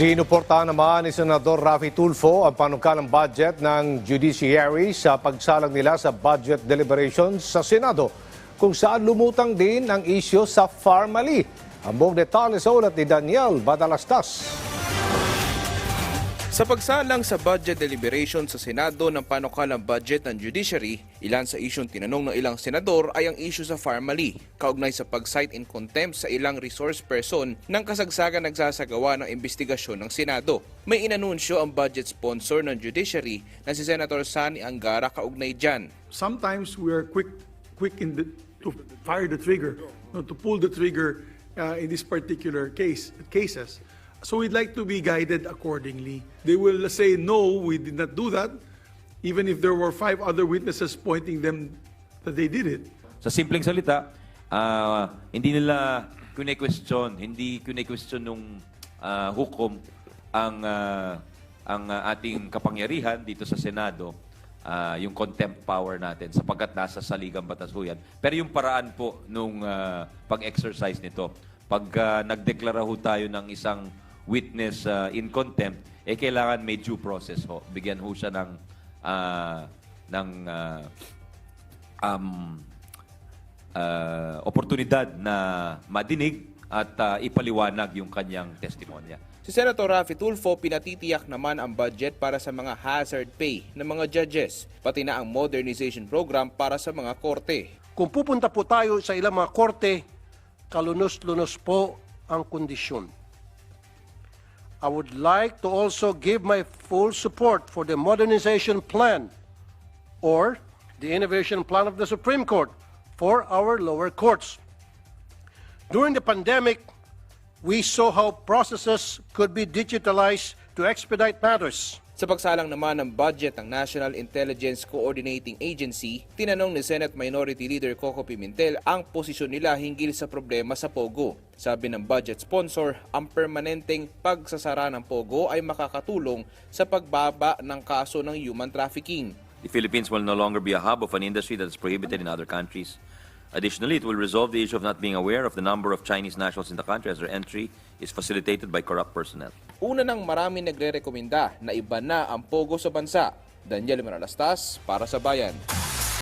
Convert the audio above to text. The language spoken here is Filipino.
Sinuporta naman ni Senador Rafi Tulfo ang panukalang budget ng judiciary sa pagsalang nila sa budget deliberations sa Senado kung saan lumutang din ang isyo sa Farmally. Ang buong detalye sa ulat ni Daniel Badalastas. Sa pagsalang sa budget deliberation sa Senado ng panukalang budget ng judiciary, ilan sa isyong tinanong ng ilang senador ay ang isyu sa Farmally, kaugnay sa pag-cite in contempt sa ilang resource person ng kasagsagan nagsasagawa ng investigasyon ng Senado. May inanunsyo ang budget sponsor ng judiciary na si Senator Sani Angara kaugnay dyan. sometimes we are quick, quick in the, to fire the trigger, no, to pull the trigger uh, in this particular case, cases. So we'd like to be guided accordingly. They will say, no, we did not do that, even if there were five other witnesses pointing them that they did it. Sa simpleng salita, ah, hindi nila kune-question, hindi kune-question nung ah, hukom ang ah, ang ah, ating kapangyarihan dito sa Senado, ah, yung contempt power natin sapagkat nasa saligang batas ho yan. Pero yung paraan po nung ah, pag-exercise nito, pag ah, nagdeklara ho tayo ng isang witness ah, in contempt, eh kailangan may due process ho. Bigyan ho siya ng ah, ng ah, um, uh, oportunidad na madinig at uh, ipaliwanag yung kanyang testimonya. Si Senator Rafi Tulfo pinatitiyak naman ang budget para sa mga hazard pay ng mga judges, pati na ang modernization program para sa mga korte. Kung pupunta po tayo sa ilang mga korte, kalunos-lunos po ang kondisyon. I would like to also give my full support for the modernization plan or the innovation plan of the Supreme Court for our lower courts. During the pandemic, we saw how processes could be digitalized to expedite matters. Sa pagsalang naman ng budget ng National Intelligence Coordinating Agency, tinanong ni Senate Minority Leader Coco Pimentel ang posisyon nila hinggil sa problema sa Pogo. Sabi ng budget sponsor, ang permanenteng pagsasara ng Pogo ay makakatulong sa pagbaba ng kaso ng human trafficking. The Philippines will no longer be a hub of an industry that is prohibited in other countries. Additionally, it will resolve the issue of not being aware of the number of Chinese nationals in the country as their entry is facilitated by corrupt personnel. Una nang marami nagre-rekomenda na iba na ang Pogo sa bansa. Daniel Manalastas para sa Bayan.